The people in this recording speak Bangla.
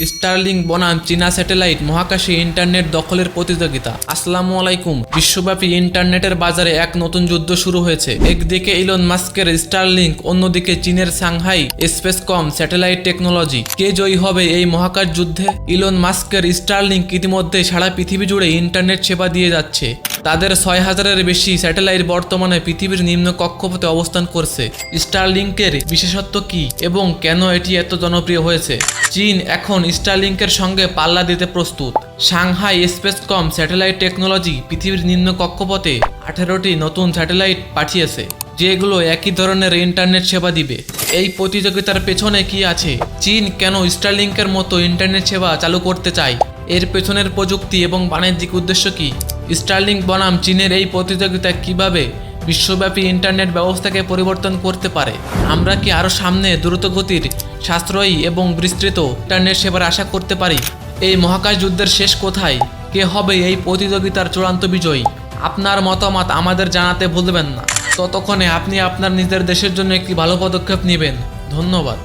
স্টারলিং বনাম চীনা স্যাটেলাইট মহাকাশে ইন্টারনেট দখলের প্রতিযোগিতা। আসসালামু আলাইকুম। বিশ্বব্যাপী ইন্টারনেটের বাজারে এক নতুন যুদ্ধ শুরু হয়েছে। একদিকে ইলন মাস্কের স্টারলিংক অন্যদিকে চীনের সাংহাই স্পেসকম স্যাটেলাইট টেকনোলজি। কে জয়ী হবে এই মহাকাশ যুদ্ধে? ইলন মাস্কের স্টারলিংক ইতিমধ্যে সারা পৃথিবী জুড়ে ইন্টারনেট সেবা দিয়ে যাচ্ছে। তাদের ছয় হাজারের বেশি স্যাটেলাইট বর্তমানে পৃথিবীর নিম্ন কক্ষপথে অবস্থান করছে। স্টারলিংকের বিশেষত্ব কি এবং কেন এটি এত জনপ্রিয় হয়েছে? চীন এখন স্টারলিংকের সঙ্গে পাল্লা দিতে প্রস্তুত। সাংহাই স্পেসকম স্যাটেলাইট টেকনোলজি পৃথিবীর নিম্ন কক্ষপথে আঠারোটি নতুন স্যাটেলাইট পাঠিয়েছে, যেগুলো একই ধরনের ইন্টারনেট সেবা দিবে। এই প্রতিযোগিতার পেছনে কি আছে? চীন কেন স্টারলিংকের মতো ইন্টারনেট সেবা চালু করতে চায়? এর পেছনের প্রযুক্তি এবং বাণিজ্যিক উদ্দেশ্য কি? স্টারলিংক বনাম চীনের এই প্রতিযোগিতা কীভাবে বিশ্বব্যাপী ইন্টারনেট ব্যবস্থাকে পরিবর্তন করতে পারে? আমরা কি আরও সামনে দ্রুতগতির সাশ্রয়ী এবং বিস্তৃত ইন্টারনেট সেবার আশা করতে পারি? এই মহাকাশ যুদ্ধের শেষ কোথায়? কে হবে এই প্রতিযোগিতার চূড়ান্ত বিজয়ী? আপনার মতামত আমাদের জানাতে ভুলবেন না। ততক্ষণে আপনি আপনার নিজের দেশের জন্য একটি ভালো পদক্ষেপ নেবেন। ধন্যবাদ।